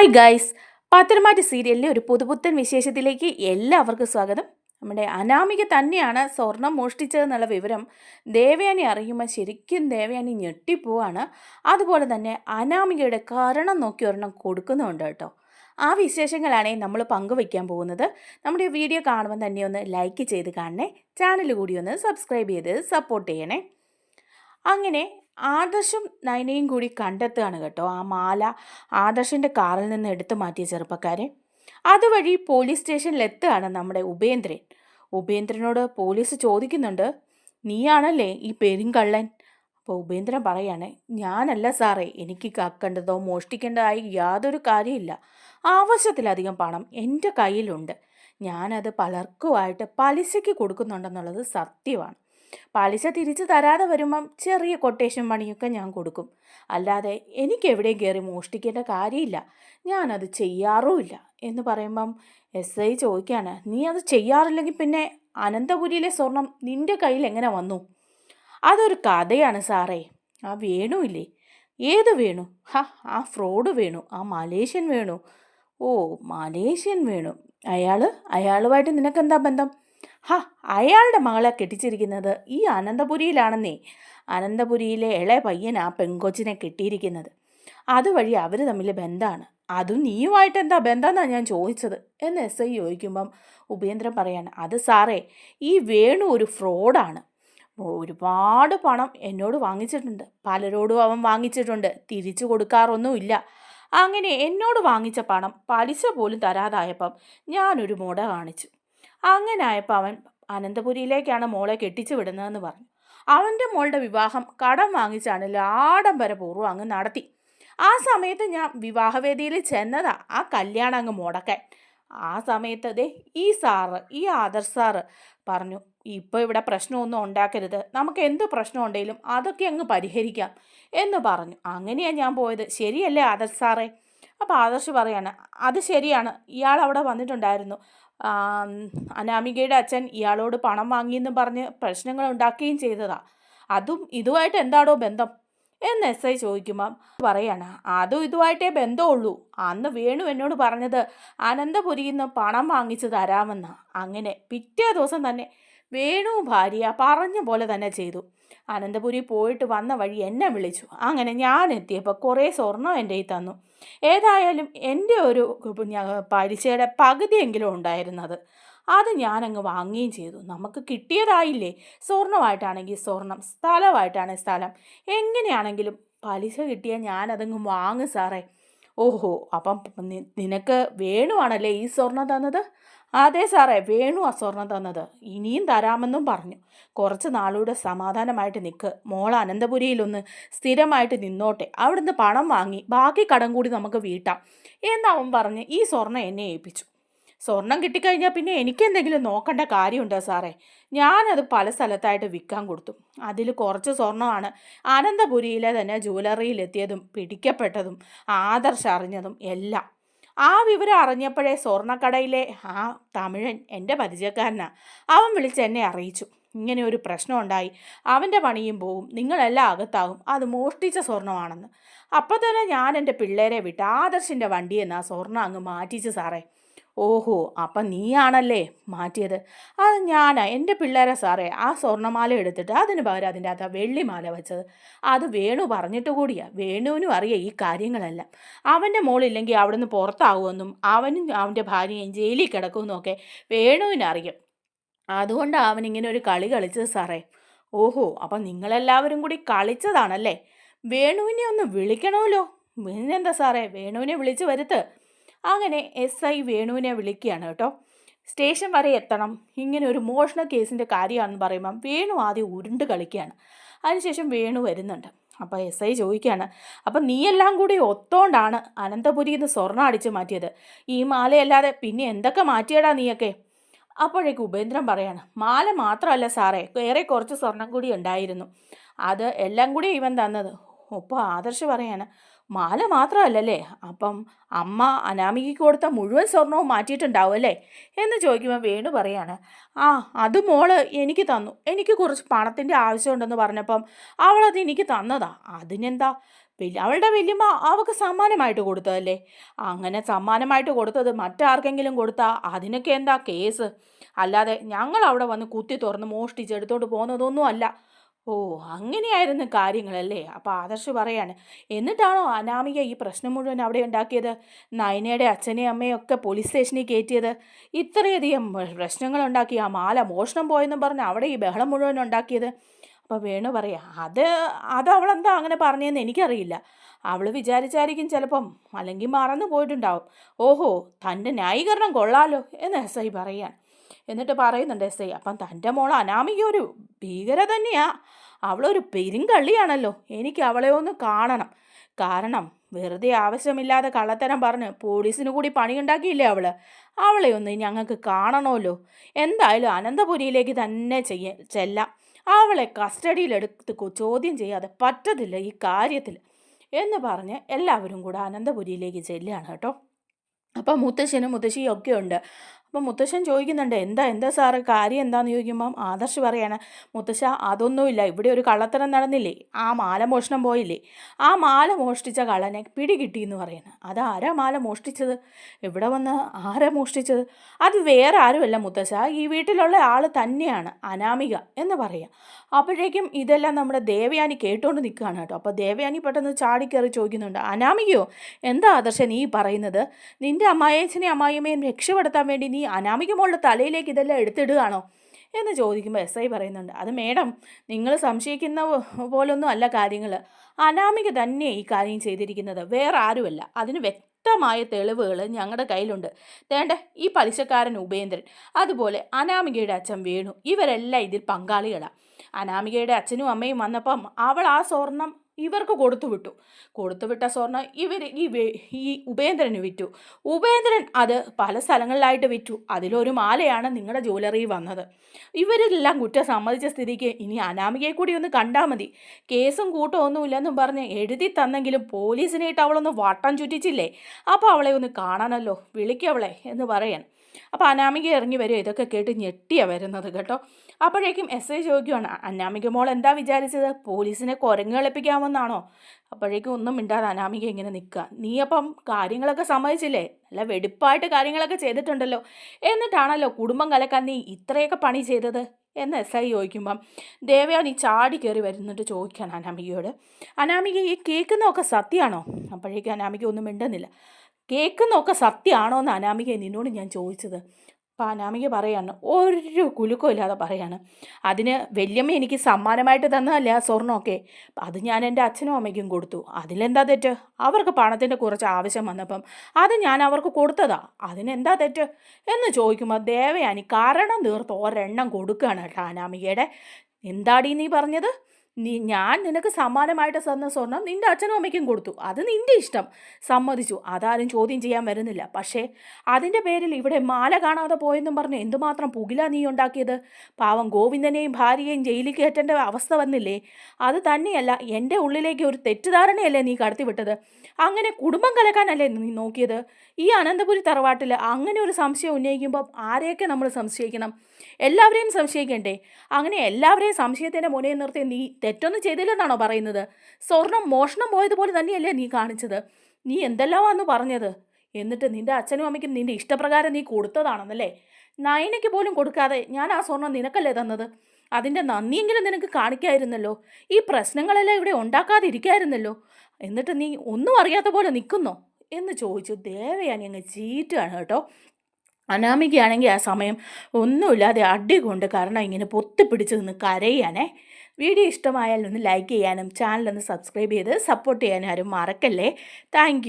Hi guys പത്തനംമാറ്റ സീരിയലിലെ ഒരു പുതുപുത്തൻ വിശേഷത്തിലേക്ക് എല്ലാവർക്കും സ്വാഗതം. നമ്മുടെ അനാമിക തന്നെയാണ് സ്വർണം മോഷ്ടിച്ചതെന്നുള്ള വിവരം ദേവയാനി അറിയുമ്പോൾ ശരിക്കും ദേവയാനി ഞെട്ടിപ്പോവാണ്. അതുപോലെ തന്നെ അനാമികയുടെ കാരണം നോക്കി ഒരെണ്ണം കൊടുക്കുന്നുണ്ട് കേട്ടോ. ആ വിശേഷങ്ങളാണ് നമ്മൾ പങ്കുവയ്ക്കാൻ പോകുന്നത്. നമ്മുടെ വീഡിയോ കാണുമ്പോൾ തന്നെ ഒന്ന് ലൈക്ക് ചെയ്ത് കാണണേ. ചാനൽ കൂടി ഒന്ന് സബ്സ്ക്രൈബ് ചെയ്ത് സപ്പോർട്ട് ചെയ്യണേ. അങ്ങനെ ആദർശും നയനയും കൂടി കണ്ടെത്തുകയാണ് കേട്ടോ. ആ മാല ആദർശിന്റെ കാറിൽ നിന്ന് എടുത്തു മാറ്റിയ ചെറുപ്പക്കാരെ. അതുവഴി പോലീസ് സ്റ്റേഷനിൽ എത്തുകയാണ് നമ്മുടെ ഉപേന്ദ്രൻ. ഉപേന്ദ്രനോട് പോലീസ് ചോദിക്കുന്നുണ്ട് നീയാണല്ലേ ഈ പെരുങ്കള്ളൻ? അപ്പോൾ ഉപേന്ദ്രൻ പറയാണ് ഞാനല്ല സാറേ എനിക്ക് കക്കേണ്ടതോ മോഷ്ടിക്കേണ്ടതായി യാതൊരു കാര്യമില്ല ആവശ്യത്തിലധികം പണം എന്റെ കയ്യിലുണ്ട്. ഞാനത് പലർക്കുമായിട്ട് പലിശയ്ക്ക് കൊടുക്കുന്നുണ്ടെന്നുള്ളത് സത്യമാണ്. പലിശ തിരിച്ചു തരാതെ വരുമ്പം ചെറിയ കൊട്ടേഷൻ മണിയൊക്കെ ഞാൻ കൊടുക്കും. അല്ലാതെ എനിക്ക് എവിടെയും കയറി മോഷ്ടിക്കേണ്ട കാര്യമില്ല. ഞാനത് ചെയ്യാറുമില്ല. എന്ന് പറയുമ്പം എസ് ഐ ചോദിക്കുകയാണ് നീ അത് ചെയ്യാറില്ലെങ്കിൽ പിന്നെ അനന്തപുരിയിലെ സ്വർണം നിന്റെ കയ്യിൽ എങ്ങനെ വന്നു? അതൊരു കഥയാണ് സാറേ. ആ വേണുവില്ലേ ഏത് വേണു? ഹാ ആ ഫ്രോഡ് വേണു ആ മലേഷ്യൻ വേണു. ഓ മലേഷ്യൻ വേണു. അയാൾ അയാളുമായിട്ട് നിനക്കെന്താ ബന്ധം? ഹാ അയാളുടെ മകളെ കെട്ടിച്ചിരിക്കുന്നത്. ഈ അനന്തപുരിയിലാണെന്നേ. അനന്തപുരിയിലെ ഇളയ പയ്യൻ ആ പെങ്കൊച്ചിനെ കെട്ടിയിരിക്കുന്നത്. അതുവഴി അവർ തമ്മിൽ ബന്ധമാണ് അതും നീയുമായിട്ട് എന്താ ബന്ധമെന്നാണ് ഞാൻ ചോദിച്ചത്? എന്ന് എസ് ഐ ചോദിക്കുമ്പം ഉപേന്ദ്രൻ പറയാണ് അത് സാറേ ഈ വേണു ഒരു ഫ്രോഡാണ്. ഒരുപാട് പണം എന്നോട് വാങ്ങിച്ചിട്ടുണ്ട്. പലരോടും അവൻ വാങ്ങിച്ചിട്ടുണ്ട്. തിരിച്ചു കൊടുക്കാറൊന്നുമില്ല. അങ്ങനെ എന്നോട് വാങ്ങിച്ച പണം പലിശ പോലും തരാതായപ്പം ഞാനൊരു മുട കാണിച്ചു. അങ്ങനെ ആയപ്പോൾ അവൻ അനന്തപുരിയിലേക്കാണ് മോളെ കെട്ടിച്ചു വിടുന്നതെന്ന് പറഞ്ഞു. അവന്റെ മോളുടെ വിവാഹം കടം വാങ്ങിച്ചാണ് ലാഡംബരപൂർവം അങ്ങ് നടത്തി. ആ സമയത്ത് ഞാൻ വിവാഹവേദിയിൽ ചെന്നതാ. ആ കല്യാണം അങ്ങ് മുടക്കാൻ. ആ സമയത്ത് ദേ ഈ സാറ് ഈ ആദർ സാറ് പറഞ്ഞു ഇപ്പോൾ ഇവിടെ പ്രശ്നമൊന്നും ഉണ്ടാക്കരുത്. നമുക്ക് എന്ത് പ്രശ്നം ഉണ്ടെങ്കിലും അതൊക്കെ അങ്ങ് പരിഹരിക്കാം എന്ന് പറഞ്ഞു. അങ്ങനെയാണ് ഞാൻ പോയത്. ശരിയല്ലേ ആദർശ് സാറേ? അപ്പോൾ ആദർശ് പറയാണ് അത് ശരിയാണ്. ഇയാൾ അവിടെ വന്നിട്ടുണ്ടായിരുന്നു. അനാമികയുടെ അച്ഛൻ ഇയാളോട് പണം വാങ്ങിയെന്നും പറഞ്ഞ് പ്രശ്നങ്ങൾ ഉണ്ടാക്കുകയും ചെയ്തതാ. അതും ഇതുമായിട്ട് എന്താണോ ബന്ധം? എന്ന് എസ് ഐ ചോദിക്കുമ്പം പറയാണ് അതും ഇതുമായിട്ടേ ബന്ധമുള്ളൂ. അന്ന് വേണു എന്നോട് പറഞ്ഞത് അനന്തപുരിയിൽ നിന്ന് പണം വാങ്ങിച്ചു തരാമെന്ന്. അങ്ങനെ പിറ്റേ ദിവസം തന്നെ വേണു ഭാര്യ പറഞ്ഞ പോലെ തന്നെ ചെയ്തു. അനന്തപുരി പോയിട്ട് വന്ന വഴി എന്നെ വിളിച്ചു. അങ്ങനെ ഞാൻ എത്തിയപ്പോൾ കുറേ സ്വർണം എന്റെ കയ്യിൽ തന്നു. ഏതായാലും എന്റെ ഒരു പലിശയുടെ പകുതിയെങ്കിലും ഉണ്ടായിരുന്നത്. അത് ഞാനങ്ങ് വാങ്ങുകയും ചെയ്തു. നമുക്ക് കിട്ടിയതായില്ലേ? സ്വർണമായിട്ടാണെങ്കിൽ സ്വർണം സ്ഥലമായിട്ടാണെങ്കിൽ സ്ഥലം. എങ്ങനെയാണെങ്കിലും പലിശ കിട്ടിയാൽ ഞാനതങ്ങ് വാങ്ങും സാറേ. ഓഹോ അപ്പം നിനക്ക് വേണുവാണല്ലേ ഈ സ്വർണം തന്നത്? അതെ സാറേ വേണു ആ സ്വർണം തന്നത്. ഇനിയും തരാമെന്നും പറഞ്ഞു. കുറച്ച് നാളൂടെ സമാധാനമായിട്ട് നിൽക്ക് മോൾ അനന്തപുരിയിലൊന്ന് സ്ഥിരമായിട്ട് നിന്നോട്ടെ. അവിടുന്ന് പണം വാങ്ങി ബാക്കി കടം കൂടി നമുക്ക് വീട്ടാം. എന്നവൻ പറഞ്ഞ് ഈ സ്വർണം എന്നെ ഏൽപ്പിച്ചു. സ്വർണം കിട്ടിക്കഴിഞ്ഞാൽ പിന്നെ എനിക്കെന്തെങ്കിലും നോക്കേണ്ട കാര്യമുണ്ടോ സാറേ? ഞാനത് പല സ്ഥലത്തായിട്ട് വിൽക്കാൻ കൊടുത്തു. അതിൽ കുറച്ച് സ്വർണമാണ് അനന്തപുരിയിലെ തന്നെ ജ്വല്ലറിയിലെത്തിയതും പിടിക്കപ്പെട്ടതും ആദർശ അറിഞ്ഞതും എല്ലാം. ആ വിവരം അറിഞ്ഞപ്പോഴേ സ്വർണക്കടയിലെ ആ തമിഴൻ എന്റെ പരിചയക്കാരനാണ് അവൻ വിളിച്ച് എന്നെ അറിയിച്ചു. ഇങ്ങനെ ഒരു പ്രശ്നം ഉണ്ടായി. അവന്റെ പണിയും പോവും. നിങ്ങളെല്ലാം അകത്താകും. അത് മോഷ്ടിച്ച സ്വർണമാണെന്ന്. അപ്പോൾ തന്നെ ഞാൻ എന്റെ പിള്ളേരെ വിട്ട് ആദർശിന്റെ വണ്ടിയെന്ന് ആ സ്വർണം അങ്ങ് മാറ്റിച്ചു സാറേ. ഓഹോ അപ്പം നീയാണല്ലേ മാറ്റിയത്? അത് ഞാനാ എന്റെ പിള്ളേരെ സാറേ ആ സ്വർണമാല എടുത്തിട്ട് അതിന് പകരം അതിന്റെ അകത്ത് വെള്ളിമാല വെച്ചത്. അത് വേണു പറഞ്ഞിട്ട് കൂടിയാ വേണുവിനും അറിയാം ഈ കാര്യങ്ങളെല്ലാം. അവന്റെ മോളില്ലെങ്കിൽ അവിടുന്ന് പുറത്താകുമെന്നും അവനും അവന്റെ ഭാര്യയും ജയിലിൽ കിടക്കുമെന്നും ഒക്കെ വേണുവിനറിയാം അതുകൊണ്ടാണ് അവൻ ഇങ്ങനെ ഒരു കളി കളിച്ചത് സാറേ. ഓഹോ അപ്പം നിങ്ങളെല്ലാവരും കൂടി കളിച്ചതാണല്ലേ? വേണുവിനെ ഒന്ന് വിളിക്കണമല്ലോ? പിന്നെന്താ സാറേ വേണുവിനെ വിളിച്ച് വരുത്ത്. അങ്ങനെ എസ് ഐ വേണുവിനെ വിളിക്കുകയാണ് കേട്ടോ. സ്റ്റേഷൻ വരെ എത്തണം. ഇങ്ങനെ ഒരു മോഷണ കേസിന്റെ കാര്യമാണെന്ന് പറയുമ്പം വേണു ആദ്യം ഉരുണ്ട് കളിക്കുകയാണ്. അതിനുശേഷം വേണു വരുന്നുണ്ട്. അപ്പോൾ എസ് ഐ ചോദിക്കുകയാണ് അപ്പം നീയെല്ലാം കൂടി ഒത്തോണ്ടാണ് അനന്തപുരിയിൽ നിന്ന് സ്വർണം അടിച്ച് മാറ്റിയത്? ഈ മാലയല്ലാതെ പിന്നെ എന്തൊക്കെ മാറ്റിയടാ നീയൊക്കെ? അപ്പോഴേക്ക് ഉപേന്ദ്രൻ പറയാണ് മാല മാത്രമല്ല സാറേ വേറെ കുറച്ച് സ്വർണം കൂടി ഉണ്ടായിരുന്നു. അത് എല്ലാം കൂടി ഇവൻ തന്നത്. ഒപ്പം ആദർശ് പറയാണ് മാല മാത്രമല്ലല്ലേ? അപ്പം അമ്മ അനാമികയ്ക്ക് കൊടുത്ത മുഴുവൻ സ്വർണവും മാറ്റിയിട്ടുണ്ടാവും അല്ലേ? എന്ന് ചോദിക്കുമ്പോൾ വേണു പറയാണ് ആ അത് മോൾ എനിക്ക് തന്നു. എനിക്ക് കുറച്ച് പണത്തിന്റെ ആവശ്യമുണ്ടെന്ന് പറഞ്ഞപ്പം അവളത് എനിക്ക് തന്നതാ. അതിനെന്താ? അവളുടെ വല്യമ്മ അവൾക്ക് സമ്മാനമായിട്ട് കൊടുത്തതല്ലേ? അങ്ങനെ സമ്മാനമായിട്ട് കൊടുത്തത് മറ്റാർക്കെങ്കിലും കൊടുത്താൽ അതിനൊക്കെ എന്താ കേസ്? അല്ലാതെ ഞങ്ങൾ അവിടെ വന്ന് കുത്തി തുറന്ന് മോഷ്ടിച്ച് എടുത്തോണ്ട് പോകുന്നതൊന്നും അല്ല. ഓ അങ്ങനെയായിരുന്നു കാര്യങ്ങളല്ലേ? അപ്പോൾ ആദർശ് പറയാണ് എന്നിട്ടാണോ അനാമിക ഈ പ്രശ്നം മുഴുവൻ അവിടെ ഉണ്ടാക്കിയത്? നയനയുടെ അച്ഛനെയും അമ്മയും ഒക്കെ പോലീസ് സ്റ്റേഷനിൽ കയറ്റിയത്? ഇത്രയധികം പ്രശ്നങ്ങൾ ഉണ്ടാക്കി ആ മാല മോഷണം പോയെന്നും പറഞ്ഞ് അവിടെ ഈ ബഹളം മുഴുവൻ ഉണ്ടാക്കിയത്? അപ്പോൾ വേണു പറയാം അത് അത് അവളെന്താ അങ്ങനെ പറഞ്ഞതെന്ന് എനിക്കറിയില്ല. അവൾ വിചാരിച്ചായിരിക്കും ചിലപ്പം അല്ലെങ്കിൽ മറന്നു പോയിട്ടുണ്ടാവും ഓഹോ തന്റെ ന്യായീകരണം കൊള്ളാലോ എന്ന് എസ് ഐ പറയാൻ എന്നിട്ട് പറയുന്നുണ്ട് എസ് ഐ അപ്പം തന്റെ മോൾ അനാമിക ഒരു ഭീകര തന്നെയാ. അവളൊരു പെരുങ്കള്ളിയാണല്ലോ. എനിക്ക് അവളെ ഒന്ന് കാണണം. കാരണം വെറുതെ ആവശ്യമില്ലാതെ കള്ളത്തരം പറഞ്ഞ് പോലീസിന് കൂടി പണിയുണ്ടാക്കിയില്ലേ അവൾ? അവളെ ഒന്ന് ഞങ്ങൾക്ക് കാണണമല്ലോ എന്തായാലും അനന്തപുരിയിലേക്ക് തന്നെ ചെയ്യ ചെല്ലാം. അവളെ കസ്റ്റഡിയിലെടുത്ത് ചോദ്യം ചെയ്യാതെ പറ്റത്തില്ല ഈ കാര്യത്തിൽ. എന്ന് പറഞ്ഞ് എല്ലാവരും കൂടെ അനന്തപുരിയിലേക്ക് ചെല്ലുകയാണ് കേട്ടോ. അപ്പം മുത്തശ്ശനും മുത്തശ്ശിയും ഒക്കെ ഉണ്ട്. അപ്പം മുത്തശ്ശൻ ചോദിക്കുന്നുണ്ട് എന്താ എന്താ സാറ് കാര്യം എന്താണെന്ന് ചോദിക്കുമ്പം ആദർശ് പറയാണ് മുത്തശ്ശ അതൊന്നുമില്ല ഇവിടെ ഒരു കള്ളത്തരം നടന്നില്ലേ ആ മാല മോഷണം പോയില്ലേ ആ മാല മോഷ്ടിച്ച കള്ളനെ പിടികിട്ടി എന്ന് പറയുന്നത് അതാരാ മാല മോഷ്ടിച്ചത്? ഇവിടെ വന്ന് ആരാ മോഷ്ടിച്ചത്? അത് വേറെ ആരുമല്ല മുത്തശ്ശ ഈ വീട്ടിലുള്ള ആൾ തന്നെയാണ് അനാമിക എന്ന് പറയാം. അപ്പോഴേക്കും ഇതെല്ലാം നമ്മുടെ ദേവയാനി കേട്ടുകൊണ്ട് നിൽക്കുകയാണ് കേട്ടോ. അപ്പോൾ ദേവയാനി പെട്ടെന്ന് ചാടിക്കയറി ചോദിക്കുന്നുണ്ട് അനാമികയോ എന്താ ആദർശൻ ഈ പറയുന്നത്? നിന്റെ അമ്മായച്ചനെയും അമ്മായിയമ്മയും രക്ഷപ്പെടുത്താൻ വേണ്ടി നീ അനാമിക അനാമികമുള്ള തലയിലേക്ക് ഇതെല്ലാം എടുത്തിടുകയാണോ എന്ന് ചോദിക്കുമ്പോൾ എസ് ഐ പറയുന്നുണ്ട് അത് മേഡം നിങ്ങൾ സംശയിക്കുന്ന പോലൊന്നും അല്ല കാര്യങ്ങൾ. അനാമിക തന്നെ ഈ കാര്യം ചെയ്തിരിക്കുന്നത് വേറെ ആരുമല്ല. അതിന് വ്യക്തമായ തെളിവുകൾ ഞങ്ങളുടെ കയ്യിലുണ്ട്. തേണ്ട ഈ പലിശക്കാരൻ ഉപേന്ദ്രൻ അതുപോലെ അനാമികയുടെ അച്ഛൻ വേണു ഇവരെല്ലാം ഇതിൽ പങ്കാളികളാണ് അനാമികയുടെ അച്ഛനും അമ്മയും വന്നപ്പം അവൾ ആ സ്വർണം ഇവർക്ക് കൊടുത്തുവിട്ടു കൊടുത്തുവിട്ട കൊടുത്തു വിട്ട സ്വർണം ഇവർ ഈ ഈ ഉപേന്ദ്രന് വിറ്റു. ഉപേന്ദ്രൻ അത് പല സ്ഥലങ്ങളിലായിട്ട് വിറ്റു. അതിലൊരു മാലയാണ് നിങ്ങളുടെ ജ്വല്ലറി വന്നത്. ഇവരെല്ലാം കുറ്റം സമ്മതിച്ച സ്ഥിതിക്ക് ഇനി അനാമികയെ കൂടി ഒന്ന് കണ്ടാൽ മതി. കേസും കൂട്ടമൊന്നുമില്ലെന്നും പറഞ്ഞ് എഴുതി തന്നെങ്കിലും പോലീസിനായിട്ട് അവളൊന്ന് വട്ടം ചുറ്റിച്ചില്ലേ? അപ്പോൾ അവളെ ഒന്ന് കാണാനല്ലോ വിളിക്കവളെ എന്ന് പറയാൻ. അപ്പോൾ അനാമിക ഇറങ്ങി വരും. ഇതൊക്കെ കേട്ട് ഞെട്ടിയാണ് വരുന്നത് കേട്ടോ. അപ്പോഴേക്കും എസ് ഐ ചോദിക്കുവാണ് അനാമിക മോൾ എന്താ വിചാരിച്ചത്? പോലീസിനെ കുരങ്ങ് കളിപ്പിക്കാമെന്നാണോ? അപ്പോഴേക്കും ഒന്നും മിണ്ടാതെ അനാമിക ഇങ്ങനെ നിൽക്കുക. നീ അപ്പം കാര്യങ്ങളൊക്കെ സമ്മതിച്ചില്ലേ? നല്ല വെടിപ്പായിട്ട് കാര്യങ്ങളൊക്കെ ചെയ്തിട്ടുണ്ടല്ലോ. എന്നിട്ടാണല്ലോ കുടുംബം കലക്കാൻ നീ ഇത്രയൊക്കെ പണി ചെയ്തത്? എന്ന് എസ് ഐ ചോദിക്കുമ്പം ദേവയാനി ചാടി കയറി വരുന്നിട്ട് ചോദിക്കാൻ അനാമികയോട്. അനാമിക ഈ കേൾക്കുന്നതൊക്കെ സത്യമാണോ? അപ്പോഴേക്കും അനാമിക ഒന്നും മിണ്ടുന്നില്ല. കേൾക്കുന്നതൊക്കെ സത്യമാണോ എന്ന് അനാമിക നിന്നോട് ഞാൻ ചോദിച്ചത്. അപ്പോൾ അനാമിക പറയാണ് ഒരു കുലുക്കവും ഇല്ലാതെ പറയാണ്. അതിന് വല്യമ്മ എനിക്ക് സമ്മാനമായിട്ട് തന്നതല്ലേ ആ സ്വർണമൊക്കെ? അത് ഞാൻ എന്റെ അച്ഛനും അമ്മയ്ക്കും കൊടുത്തു. അതിലെന്താ തെറ്റ്? അവർക്ക് പണത്തിന്റെ കുറച്ച് ആവശ്യം വന്നപ്പം അത് ഞാൻ അവർക്ക് കൊടുത്തതാ. അതിനെന്താ തെറ്റ്? എന്ന് ചോദിക്കുമ്പോൾ ദേവയാനി കാരണം തീർത്ത് ഒരെണ്ണം കൊടുക്കുകയാണ് കേട്ടോ അനാമികയുടെ. എന്താടി നീ പറഞ്ഞത്? നീ ഞാൻ നിനക്ക് സമ്മാനമായിട്ട് തന്ന സ്വർണം നിന്റെ അച്ഛനും അമ്മയ്ക്കും കൊടുത്തു. അത് നിന്റെ ഇഷ്ടം. സമ്മതിച്ചു. അതാരും ചോദ്യം ചെയ്യാൻ വരുന്നില്ല. പക്ഷേ അതിന്റെ പേരിൽ ഇവിടെ മാല കാണാതെ പോയെന്നും പറഞ്ഞ് എന്തുമാത്രം പുകില നീ ഉണ്ടാക്കിയത്? പാവം ഗോവിന്ദനെയും ഭാര്യയെയും ജയിലിൽ കയറ്റേണ്ട അവസ്ഥ വന്നില്ലേ? അത് തന്നെയല്ല എന്റെ ഉള്ളിലേക്ക് ഒരു തെറ്റിദ്ധാരണയല്ലേ നീ കടത്തിവിട്ടത്? അങ്ങനെ കുടുംബം കലക്കാനല്ലേ നീ നോക്കിയത്? ഈ അനന്തപുരി തറവാട്ടിൽ അങ്ങനെ ഒരു സംശയം ഉന്നയിക്കുമ്പോൾ ആരെയൊക്കെ നമ്മൾ സംശയിക്കണം? എല്ലാവരെയും സംശയിക്കണ്ടേ? അങ്ങനെ എല്ലാവരെയും സംശയത്തിന്റെ മുനയിൽ നിർത്തി നീ തെറ്റൊന്നും ചെയ്തില്ലെന്നാണോ പറയുന്നത്? സ്വർണം മോഷണം പോയതുപോലെ തന്നെയല്ലേ നീ കാണിച്ചത്? നീ എന്തെല്ലാമാന്ന് പറഞ്ഞത്? എന്നിട്ട് നിന്റെ അച്ഛനും അമ്മയ്ക്കും നിന്റെ ഇഷ്ടപ്രകാരം നീ കൊടുത്തതാണെന്നല്ലേ? നയനയ്ക്ക് പോലും കൊടുക്കാതെ ഞാൻ ആ സ്വർണം നിനക്കല്ലേ തന്നത്? അതിന്റെ നന്ദിയെങ്കിലും നിനക്ക് കാണിക്കായിരുന്നല്ലോ? ഈ പ്രശ്നങ്ങളെല്ലാം ഇവിടെ ഉണ്ടാക്കാതിരിക്കായിരുന്നല്ലോ? എന്നിട്ട് നീ ഒന്നും അറിയാത്ത പോലെ നിൽക്കുന്നോ? എന്ന് ചോദിച്ചു. ദേവയാനി അങ്ങ് ചീറ്റാണ് കേട്ടോ. അനാമികയാണെങ്കിൽ ആ സമയം ഒന്നുമില്ലാതെ അടി കൊണ്ട് കാരണം ഇങ്ങനെ പൊത്തിപ്പിടിച്ച് നിന്ന് കരയാനേ. വീഡിയോ ഇഷ്ടമായാൽ ഒന്ന് ലൈക്ക് ചെയ്യാനും ചാനലൊന്ന് സബ്സ്ക്രൈബ് ചെയ്ത് സപ്പോർട്ട് ചെയ്യാനും ആരും മറക്കല്ലേ. താങ്ക്